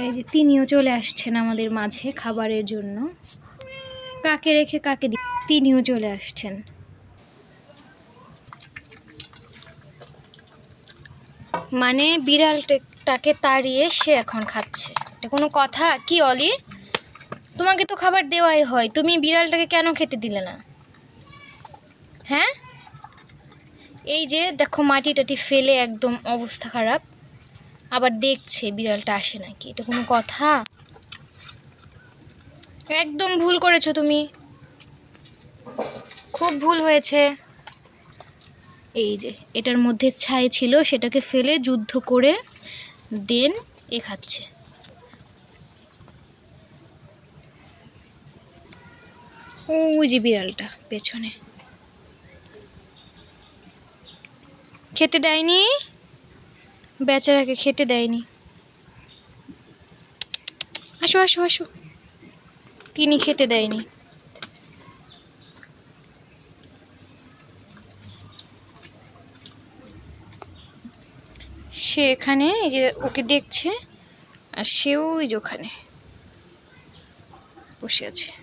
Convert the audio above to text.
এই যে তিনিও চলে আসছেন আমাদের মাঝে খাবারের জন্য। কাকে রেখে কাকে তিনিও চলে আসছেন। মানে বিড়ালটাকে তাড়িয়ে সে এখন খাচ্ছে। এটা কোনো কথা? কি অলি? তোমাকে তো খাবার দেওয়াই হয়। তুমি বিড়ালটাকে কেন খেতে দিলে না? হ্যাঁ? এই যে দেখো মাটি টাটি ফেলে একদম অবস্থা খারাপ। আবার দেখছে বিড়ালটা আসে নাকি, এটা কোনো কথা? একদম ভুল করেছ তুমি। খুব ভুল হয়েছে। এই যে, এটার মধ্যে ছাই ছিল, সেটাকে ফেলে যুদ্ধ করে দেন এ খাচ্ছে। ওই যে বিড়ালটা পেছনে। খেতে দেয়নি? বেচারাকে খেতে দেয়নি। আসো আসো আসো। তিনি খেতে দেয়নি। সে এখানে, এই যে ওকে দেখছে, আর সেও ওই যে ওখানে বসে আছে।